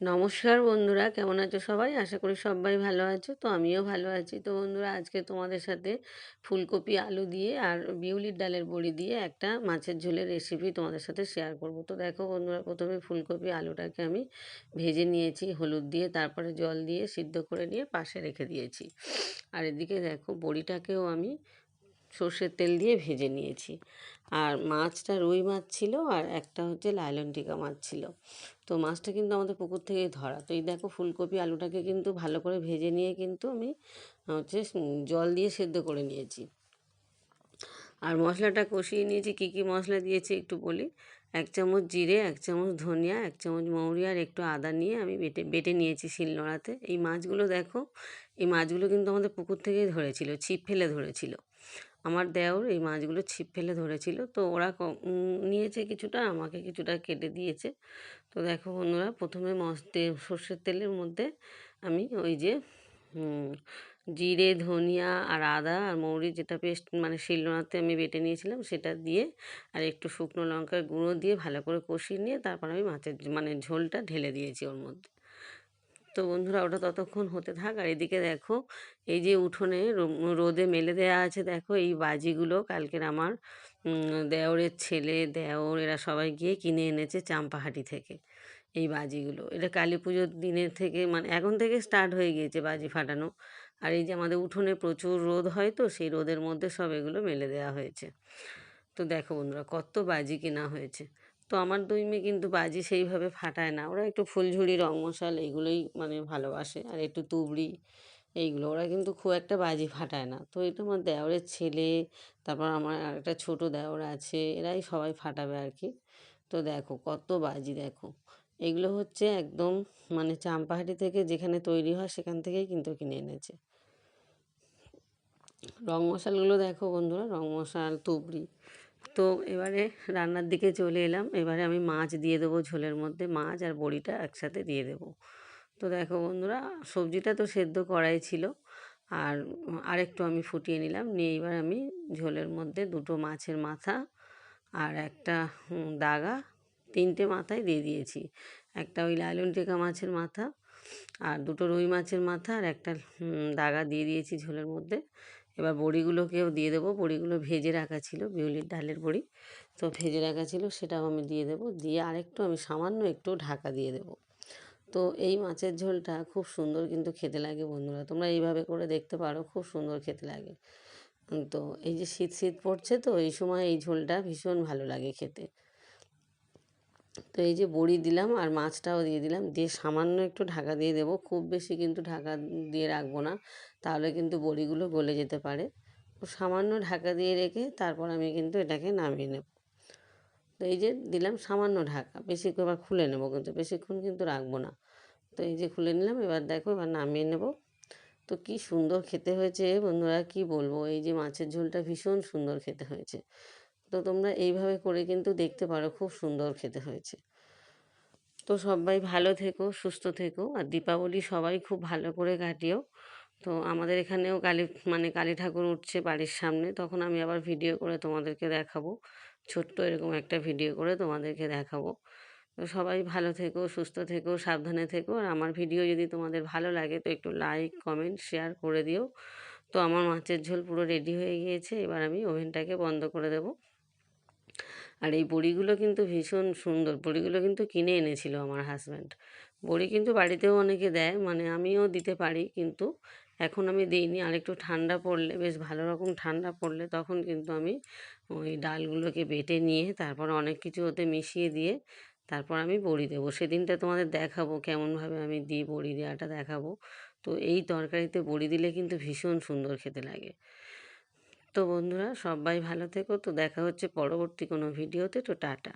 নমস্কার বন্ধুরা, কেমন আছো সবাই? আশা করি সবাই ভালো আছো, তো আমিও ভালো আছি। তো বন্ধুরা, আজকে তোমাদের সাথে ফুলকপি, আলু দিয়ে আর বিউলির ডালের বড়ি দিয়ে একটা মাছের ঝোলের রেসিপি তোমাদের সাথে শেয়ার করব। তো দেখো বন্ধুরা, প্রথমে ফুলকপি, আলুটাকে আমি ভেজে নিয়েছি, হলুদ দিয়ে, তারপরে জল দিয়ে সিদ্ধ করে নিয়ে পাশে রেখে দিয়েছি। আর এদিকে দেখো, বড়িটাকেও আমি সর্ষের তেল দিয়ে ভেজে নিয়েছি। আর মাছটা রুই মাছ ছিল আর একটা হচ্ছে লাইলন টিকা মাছ ছিল। তো মাছটা কিন্তু আমাদের পুকুর থেকেই ধরা। তো এই দেখো ফুলকপি, আলুটাকে কিন্তু ভালো করে ভেজে নিয়ে কিন্তু আমি হচ্ছে জল দিয়ে সেদ্ধ করে নিয়েছি। আর মশলাটা কষিয়ে নিয়েছি। কী কী মশলা দিয়েছি একটু বলি? এক চামচ জিরে, এক চামচ ধনিয়া, এক চামচ মৌরি আর একটু আদা নিয়ে আমি বেটে বেটে নিয়েছি শিলনোড়াতে। এই মাছগুলো দেখো, এই মাছগুলো কিন্তু আমাদের পুকুর থেকেই ধরেছিল, ছিপ ফেলে ধরেছিল। আমার দেওর এই মাছগুলো ছিপ ফেলে ধরেছিল। তো ওরা নিয়েছে কিছুটা, আমাকে কিছুটা কেটে দিয়েছে। তো দেখো বন্ধুরা, প্রথমে মস সর্ষের তেলের মধ্যে আমি ওই যে জিরে, ধনিয়া আর আদা আর মৌরি যেটা পেস্ট মানে শিলনোড়াতে আমি বেটে নিয়েছিলাম সেটা দিয়ে আর একটু শুকনো লঙ্কার গুঁড়ো দিয়ে ভালো করে কষিয়ে নিয়ে তারপর আমি মাছের মানে ঝোলটা ঢেলে দিয়েছি ওর মধ্যে। তো বন্ধুরা ওটা ততক্ষণ হতে থাক। আর এদিকে দেখো, এই যে উঠোনে রোদে মেলে দেওয়া আছে, দেখো এই বাজিগুলো কালকের আমার দেওরের ছেলে, দেওর, এরা সবাই গিয়ে কিনে এনেছে চাম্পাহাটি থেকে এই বাজিগুলো। এটা কালী পুজোর দিনের থেকে মানে এখন থেকে স্টার্ট হয়ে গিয়েছে বাজি ফাটানো। আর এই যে আমাদের উঠোনে প্রচুর রোদ হয় তো, সেই রোদের মধ্যে সব এগুলো মেলে দেওয়া হয়েছে। তো দেখো বন্ধুরা, কত বাজি কেনা হয়েছে। তো আমার দুই মেয়ে কিন্তু বাজি সেইভাবে ফাটায় না। ওরা একটু ফুলঝুরি, রং মশাল এইগুলোই মানে ভালোবাসে। আর একটু তুবড়ি এইগুলো ওরা কিন্তু খুব একটা বাজি ফাটায় না। তো এটা আমার দেওরের ছেলে, তারপর আমার একটা ছোটো দেওর আছে, এরাই সবাই ফাটাবে আর কি তো দেখো কত বাজি দেখো। এগুলো হচ্ছে একদম মানে চাম্পাহাটি থেকে যেখানে তৈরি হয় সেখান থেকেই কিন্তু কিনে এনেছে। রং মশালগুলো দেখো বন্ধুরা, রং মশাল, তুবড়ি তো এবারে রান্নার দিকে চলে এলাম। এবারে আমি মাছ দিয়ে দেবো ঝোলের মধ্যে, মাছ আর বড়িটা একসাথে দিয়ে দেবো। তো দেখো বন্ধুরা, সবজিটা তো সেদ্ধ করাই ছিল। আর আরেকটু আমি ফুটিয়ে নিলাম। নিয়ে এবার আমি ঝোলের মধ্যে দুটো মাছের মাথা আর একটা দাগা, তিনটে মাথায় দিয়ে দিয়েছি। একটা ওই লাইলন টেকা মাছের মাথা আর দুটো রুই মাছের মাথা আর একটা দাগা দিয়ে দিয়েছি ঝোলের মধ্যে। এবার বড়িগুলোকেও দিয়ে দেবো। বড়িগুলো ভেজে রাখা ছিল, বিউলির ডালের বড়ি। তো ভেজে রাখা ছিল, সেটাও আমি দিয়ে দেবো। দিয়ে আরেকটু আমি সামান্য একটু ঢাকা দিয়ে দেবো। তো এই মাছের ঝোলটা খুব সুন্দর কিন্তু খেতে লাগে বন্ধুরা। তোমরা এইভাবে করে দেখতে পারো, খুব সুন্দর খেতে লাগে। তো এই যে শীত শীত পড়ছে তো, এই সময় এই ঝোলটা ভীষণ ভালো লাগে খেতে। তো এই যে বড়ি দিলাম আর মাছটাও দিয়ে দিলাম। দিয়ে সামান্য একটু ঢাকা দিয়ে দেবো। খুব বেশি কিন্তু ঢাকা দিয়ে রাখব না। তাহলে কিন্তু বড়িগুলো গলে যেতে পারে। সামান্য ঢাকা দিয়ে রেখে তারপর আমি কিন্তু এটাকে নামিয়ে নেব। তো এই যে দিলাম সামান্য ঢাকা। বেশি এবার খুলে নেব কিন্তু। বেশিক্ষণ কিন্তু রাখব না। তো এই যে খুলে নিলাম। এবার দেখো, এবার নামিয়ে নেব। তো কি সুন্দর খেতে হয়েছে বন্ধুরা। কি বলব? এই যে মাছের ঝোলটা ভীষণ সুন্দর খেতে হয়েছে। তো তোমরা এইভাবে করে কিন্তু দেখতে পারো, খুব সুন্দর খেতে হয়েছে। তো সবাই ভালো থেকো, সুস্থ থেকো। আর দীপাবলি সবাই খুব ভালো করে কাটিও। তো আমাদের এখানেও কালী মানে কালী ঠাকুর উঠছে বাড়ির সামনে, তখন আমি আবার ভিডিও করে তোমাদেরকে দেখাবো। ছোট্ট এরকম একটা ভিডিও করে তোমাদেরকে দেখাবো। তো সবাই ভালো থেকো, সুস্থ থেকো, সাবধানে থেকো। আর আমার ভিডিও যদি তোমাদের ভালো লাগে তো একটু লাইক কমেন্ট শেয়ার করে দিও। তো আমার মাছের ঝোল পুরো রেডি হয়ে গিয়েছে, এবার আমি ওভেনটাকে বন্ধ করে দেবো। আর এই বড়িগুলো কিন্তু ভীষণ সুন্দর। বড়িগুলো কিন্তু কিনে এনেছিল আমার হাজব্যান্ড বড়ি কিন্তু বাড়িতেও অনেকে দেয় মানে আমিও দিতে পারি, কিন্তু এখন আমি দিইনি। আর একটু ঠান্ডা পড়লে, বেশ ভালো রকম ঠান্ডা পড়লে তখন কিন্তু আমি ওই ডালগুলোকে বেটে নিয়ে, তারপর অনেক কিছু ওতে মিশিয়ে দিয়ে, তারপর আমি বড়ি দেবো। সেদিনটা তোমাদের দেখাবো, কেমনভাবে আমি দিই বড়ি দেওয়াটা দেখাবো। তো এই তরকারিতে বড়ি দিলে কিন্তু ভীষণ সুন্দর খেতে লাগে। তো বন্ধুরা সবাই ভালো থেকো। তো দেখা হচ্ছে পরবর্তী কোনো ভিডিওতে। তো টাটা।